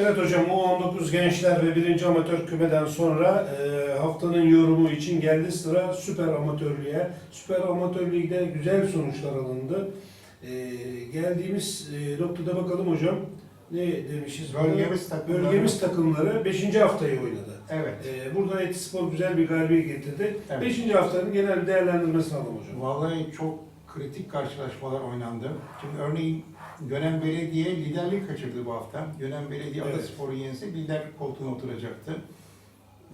Evet hocam U19 gençler ve 1. amatör kümeden sonra e, haftanın yorumu için geldi sıra süper amatörlüğe. Süper amatör ligde güzel sonuçlar alındı. E, geldiğimiz e, noktada bakalım hocam ne demişiz? Bölgemiz takımları. Bölgemiz takımları 5. haftayı oynadı. Evet. E, burada Etispor güzel bir galibiyet getirdi. Evet. 5. haftanın genel bir değerlendirmesini alalım hocam. Vallahi çok kritik karşılaşmalar oynandı. Şimdi örneğin Gönen Belediye liderlik kaçırdı bu hafta. Gönen Belediye Evet. Adaspor'u yense lider koltuğuna oturacaktı.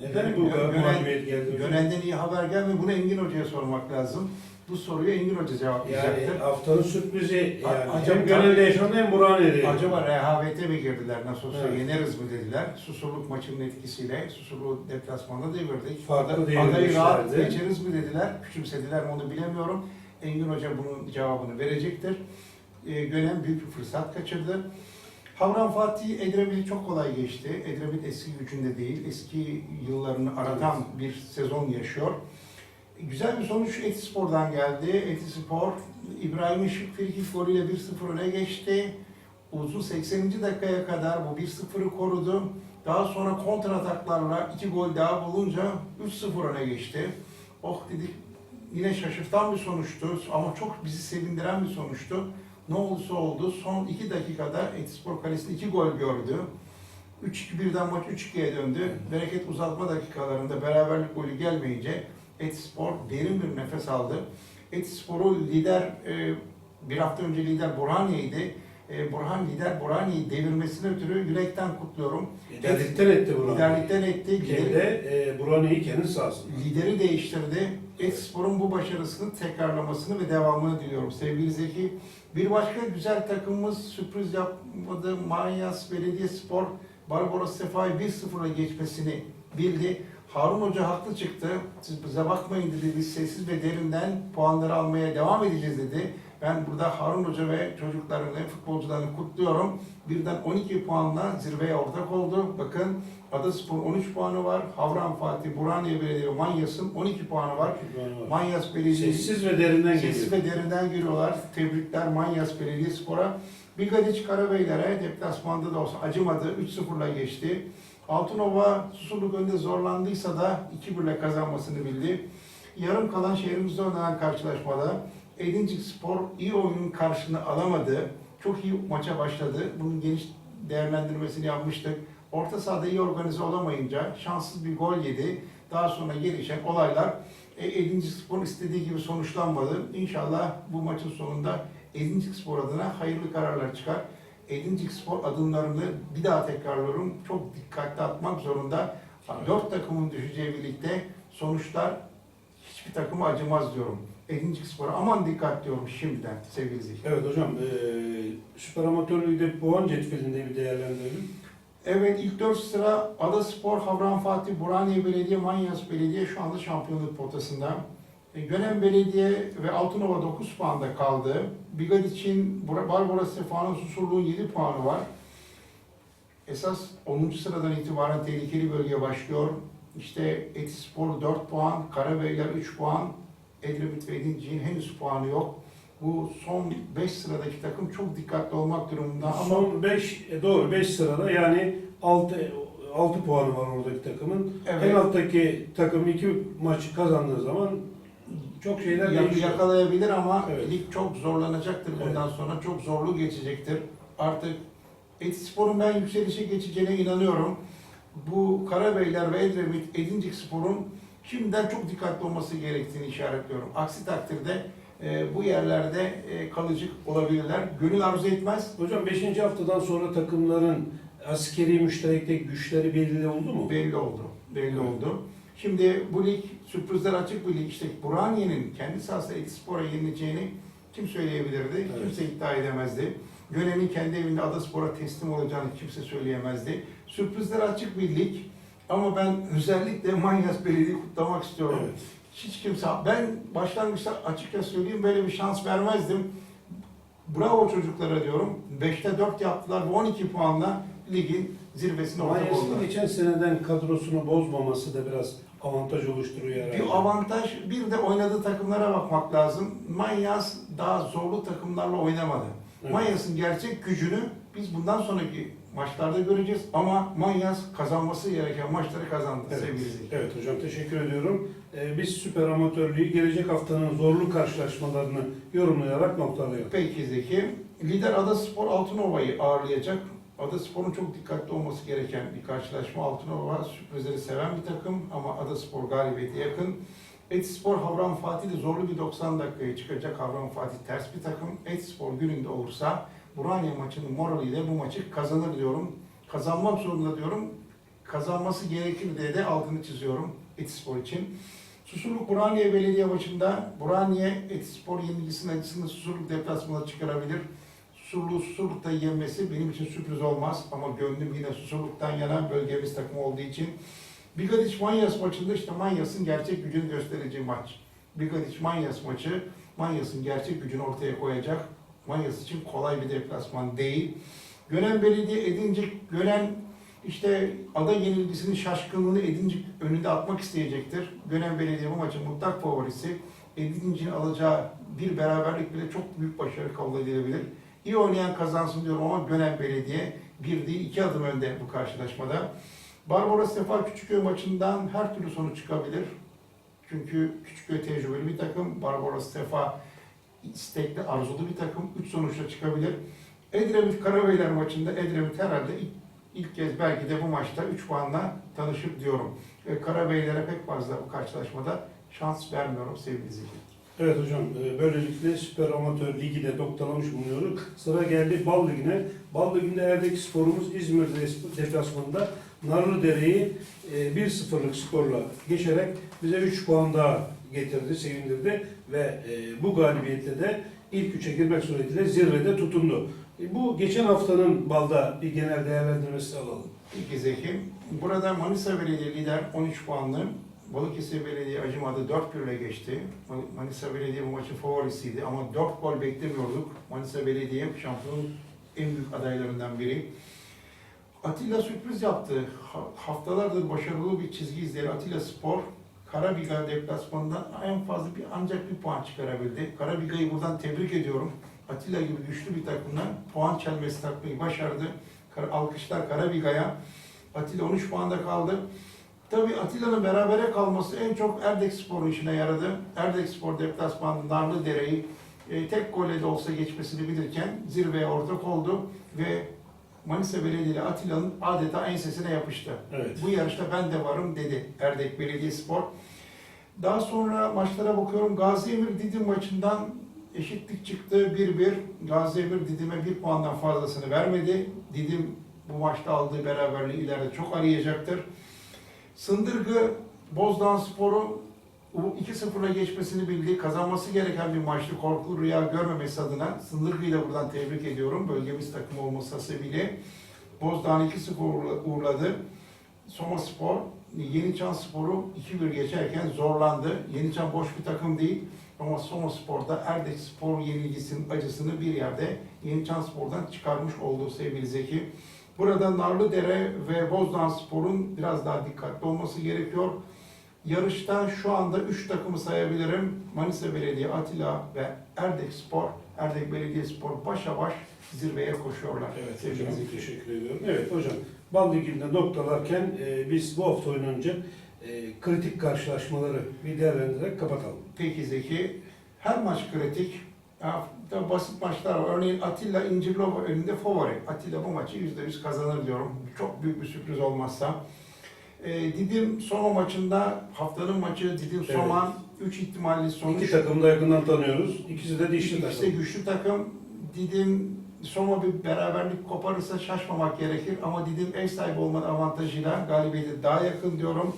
Neden bu Gönen-? Gönen'den iyi haber gelmiyor. Bunu Engin Hoca'ya sormak lazım. Bu soruyu Engin Hoca cevaplayacaktır. Yani haftanın sürprizi yani acaba- hem Gönel'de yaşandı hem yaşandı. Acaba rehavete mi girdiler nasıl olsa Evet. yeneriz mi dediler. Susurluk maçının etkisiyle Susurluk deplasmanda devirdik. Farklı. Adayı rahat geçeriz mi dediler. Küçümsediler mi onu bilemiyorum. Engin Hoca bunun cevabını verecektir. E, Gönen büyük bir fırsat kaçırdı. Havran Fatih Edremit'i çok kolay geçti. Edremit eski gücünde değil, eski yıllarını aratan bir sezon yaşıyor. Güzel bir sonuç Etispor'dan geldi. Etispor İbrahim Işık frikik golüyle 1-0 öne geçti. Uzun 80. dakikaya kadar bu 1-0'ı korudu. Daha sonra kontrataklarla iki gol daha bulunca 3-0 öne geçti. Oh dedik yine şaşırtan bir sonuçtu ama çok bizi sevindiren bir sonuçtu. Ne olursa oldu son 2 dakikada Etispor kalesinde 2 gol gördü. 3-2-1'den maç 3-2'ye döndü. Bereket uzatma dakikalarında beraberlik golü gelmeyince Etispor derin bir nefes aldı. Etispor'u lider, e, bir hafta önce lider Burhaniye'ydi. E, Burhan lider Burhaniye'yi devirmesine ötürü yürekten kutluyorum. Liderlikten etti Burhaniye. Liderlikten etti. Kendi e, Burhaniye'yi kendi sahasında. lideri değiştirdi. Etispor'un bu başarısını tekrarlamasını ve devamını diliyorum. Sevgili Zeki, bir başka güzel takımımız sürpriz yapmadı. Manyas Belediyespor Barbaros Sefa'yı 1-0'la geçmesini bildi. Harun Hoca haklı çıktı. Siz bize bakmayın dedi. Biz sessiz ve derinden puanları almaya devam edeceğiz dedi. Ben burada Harun Hoca ve çocuklarını, futbolcularını kutluyorum. Birden 12 puanla zirveye ortak oldu. Bakın Adaspor 13 puanı var. Havran Fatih, Burhaniye Belediye Manyas'ın 12 puanı var. Manyas Belediye Sessiz ve derinden Sessiz geliyor. ve derinden giriyorlar. Tebrikler Manyas Belediyespor'a. Bigadiç Karabeylere deplasmanda da olsa acımadı. 3-0'la geçti. Altınova Susurluk önde zorlandıysa da 2-1'le kazanmasını bildi. Yarım kalan şehrimizde oynanan karşılaşmada Edincik Spor iyi oyunun karşılığını alamadı. Çok iyi maça başladı. Bunun geniş değerlendirmesini yapmıştık. Orta sahada iyi organize olamayınca şanssız bir gol yedi. Daha sonra gelişen olaylar e, Edincik Spor istediği gibi sonuçlanmadı. İnşallah bu maçın sonunda Edincik Spor adına hayırlı kararlar çıkar. Edincik Spor adımlarını bir daha tekrarlıyorum. Çok dikkatli atmak zorunda. Dört takımın düşeceği birlikte sonuçlar hiçbir takıma acımaz diyorum. Edincik Spor'a aman dikkat diyorum şimdiden sevgili Zeki. Evet hocam, e, Süper Amatör Lig'de puan cetvelinde bir değerlendirelim. Evet ilk 4 sıra Adaspor, Havran Fatih, Burhaniye Belediye, Manyas Belediye şu anda şampiyonluk potasında. E, Gönen Belediye ve Altınova 9 puanda kaldı. Bigadiç'in, Bur- Barbaros Sefa'nın Susurluğun 7 puanı var. Esas 10. sıradan itibaren tehlikeli bölge başlıyor. İşte Etispor 4 puan, Karabeyler 3 puan, Edremit ve Edincik'in henüz puanı yok. Bu son 5 sıradaki takım çok dikkatli olmak durumunda ama Son 5, doğru 5 sırada yani 6 6 puanı var oradaki takımın. Evet. En alttaki takım 2 maçı kazandığı zaman çok şeyler Ya- değişiyor. yakalayabilir ama Evet. lig çok zorlanacaktır bundan sonra. Çok zorlu geçecektir. Artık Etispor'un ben yükselişe geçeceğine inanıyorum. Bu Karabeyler ve Edremit, Edincik Spor'un şimdiden çok dikkatli olması gerektiğini işaretliyorum. Aksi takdirde e, bu yerlerde e, kalıcı olabilirler. Gönül arzu etmez. Hocam 5. haftadan sonra takımların askeri müşterekte güçleri belli oldu mu? Belli oldu. Belli Evet. oldu. Şimdi bu lig sürprizler açık bir lig. İşte Burhaniye'nin kendi sahasında Etispor'a yenileceğini kim söyleyebilirdi? Evet. Kimse iddia edemezdi. Gönen'in kendi evinde Adaspor'a teslim olacağını kimse söyleyemezdi. Sürprizler açık bir lig. Ama ben özellikle Manyas Belediye'yi kutlamak istiyorum. Evet. Hiç kimse, ben başlangıçta açıkça söyleyeyim böyle bir şans vermezdim. Bravo çocuklara diyorum. 5'te 4 yaptılar ve 12 puanla ligin zirvesine ortak oldular. Geçen seneden kadrosunu bozmaması da biraz avantaj oluşturuyor herhalde. Bir avantaj, bir de oynadığı takımlara bakmak lazım. Manyas daha zorlu takımlarla oynamadı. Evet. Manyas'ın gerçek gücünü biz bundan sonraki maçlarda göreceğiz ama Manyas kazanması gereken maçları kazandı Evet, sevgili izleyiciler. evet hocam teşekkür ediyorum. Ee, biz Süper Amatör Ligi gelecek haftanın zorlu karşılaşmalarını yorumlayarak noktalayalım. Peki Zeki. Lider Adaspor Altınova'yı ağırlayacak. Adaspor'un çok dikkatli olması gereken bir karşılaşma. Altınova sürprizleri seven bir takım ama Adaspor galibiyete yakın. Etispor Havran Fatih de zorlu bir 90 dakikaya çıkacak. Havran Fatih ters bir takım. Etispor gününde olursa Burhaniye maçının moraliyle bu maçı kazanır diyorum. Kazanmak zorunda diyorum. Kazanması gerekir diye de altını çiziyorum Etispor için. Susurluk Burhaniye Belediye maçında Burhaniye Etispor yenilgisinin acısını Susurluk deplasmana çıkarabilir. Susurluğu Susurluk'ta yenmesi benim için sürpriz olmaz ama gönlüm yine Susurluk'tan yana bölgemiz takımı olduğu için Bigadiç Manyas maçında işte Manyas'ın gerçek gücünü göstereceği maç. Bigadiç Manyas maçı Manyas'ın gerçek gücünü ortaya koyacak. Manyas için kolay bir deplasman değil. Gönen Belediye Edincik, Gönen işte ada yenilgisinin şaşkınlığını Edincik önünde atmak isteyecektir. Gönen Belediye bu maçın mutlak favorisi. Edincik'in alacağı bir beraberlik bile çok büyük başarı kabul edilebilir. İyi oynayan kazansın diyorum ama Gönen Belediye bir değil iki adım önde bu karşılaşmada. Barbaros Sefa Küçükköy maçından her türlü sonuç çıkabilir. Çünkü Küçükköy tecrübeli bir takım. Barbaros Sefa istekli, arzulu bir takım. Üç sonuçla çıkabilir. Edremit Karabeyler maçında Edremit herhalde ilk, ilk kez belki de bu maçta 3 puanla tanışır diyorum. Ve Karabeylere pek fazla bu karşılaşmada şans vermiyorum sevgili izleyiciler. Evet hocam, e, böylelikle Süper Amatör Ligi de noktalamış bulunuyoruz. Sıra geldi Bal Ligi'ne. Bal Ligi'nde Erdek sporumuz İzmir deplasmanında Narlıdere'yi e, 1-0'lık skorla geçerek bize 3 puan daha getirdi, sevindirdi ve e, bu galibiyetle de ilk üçe girmek suretiyle zirvede tutundu. E, Bu geçen haftanın Bal'da bir genel değerlendirmesi alalım. İlk Zeki. Burada Manisa Belediye lider 13 puanlı. Balıkesir Belediye acımadı 4-1 ile geçti. Manisa Belediye bu maçın favorisiydi ama 4 gol beklemiyorduk. Manisa Belediye şampiyonun en büyük adaylarından biri. Atilla sürpriz yaptı. Ha- Haftalardır başarılı bir çizgi izleyen Atilla Spor Karabiga deplasmanından en fazla bir ancak bir puan çıkarabildi. Karabiga'yı buradan tebrik ediyorum. Atilla gibi güçlü bir takımdan puan çelmesi takmayı başardı. Alkışlar Karabiga'ya. Atilla 13 puanda kaldı. Tabii Atilla'nın berabere kalması en çok Erdek Spor'un işine yaradı. Erdek Spor deplasmanında Narlıdere'yi e, tek golle de olsa geçmesini bilirken zirveye ortak oldu ve Manisa Belediye ile Atilla'nın adeta ensesine yapıştı. Evet. Bu yarışta ben de varım dedi Erdek Belediyespor. Daha sonra maçlara bakıyorum. Gazi Emir Didim maçından eşitlik çıktı 1-1. Gazi Emir Didim'e bir puandan fazlasını vermedi. Didim bu maçta aldığı beraberliği ileride çok arayacaktır. Sındırgı Bozdağ Spor'u 2-0'la geçmesini bildi. Kazanması gereken bir maçtı. Korkulu rüya görmemesi adına Sındırgı'yı da buradan tebrik ediyorum. Bölgemiz takımı olması hasebiyle. Bozdağ'ın 2-0 uğurla- uğurladı. Soma Spor, Yeniçan Spor'u 2-1 geçerken zorlandı. Yeniçan boş bir takım değil. Ama Soma Spor'da Erdek Spor yenilgisinin acısını bir yerde Yeniçan Spor'dan çıkarmış olduğu sevgili Zeki. Burada Narlıdere ve Bozdağ Spor'un biraz daha dikkatli olması gerekiyor. Yarışta şu anda 3 takımı sayabilirim. Manisa Belediye, Atilla ve Erdek Spor, Erdek Belediye Spor başa baş zirveye koşuyorlar. Evet hocam teşekkür ediyorum. Evet hocam Bal Ligi'nde noktalarken e, biz bu hafta oynanacak e, kritik karşılaşmaları bir değerlendirerek kapatalım. Peki Zeki, her maç kritik. Da basit maçlar var. Örneğin Atilla İncirlova önünde favori. Atilla bu maçı %100 kazanır diyorum. Çok büyük bir sürpriz olmazsa. Ee, Didim Soma maçında haftanın maçı Didim Evet. Soma 3 ihtimalli sonuç. İki takımı da yakından tanıyoruz. İkisi de dişli İkisi de takım. güçlü takım. Didim Soma bir beraberlik koparırsa şaşmamak gerekir ama Didim ev sahibi olmanın avantajıyla galibiyete daha yakın diyorum.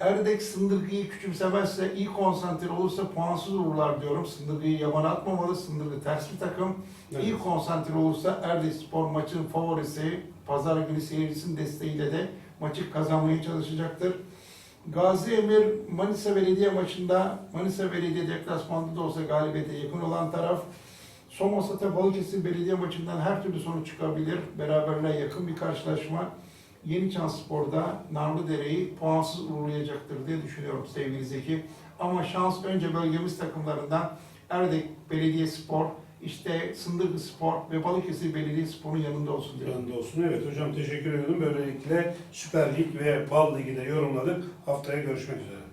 Erdek Sındırgı'yı küçümsemezse, iyi konsantre olursa puansız uğurlar diyorum. Sındırgı'yı yabana atmamalı. Sındırgı ters bir takım. Evet. İyi konsantre olursa Erdek Spor maçın favorisi, pazar günü seyircisinin desteğiyle de maçı kazanmaya çalışacaktır. Gazi Emir Manisa Belediye maçında Manisa Belediye deplasmanda da olsa galibiyete yakın olan taraf. Somosata Balıkesir Belediye maçından her türlü sonuç çıkabilir. Beraberliğe yakın bir karşılaşma. Yeniçan Spor'da Narlıdere'yi puansız uğurlayacaktır diye düşünüyorum sevgili Zeki. Ama şans önce bölgemiz takımlarından Erdek Belediye Spor, işte Sındırgı Spor ve Balıkesir Belediyespor'un yanında olsun diyorum. Yanında olsun. Evet hocam teşekkür ediyorum. Böylelikle Süper Lig ve Bal Ligi de yorumladık. Haftaya görüşmek üzere.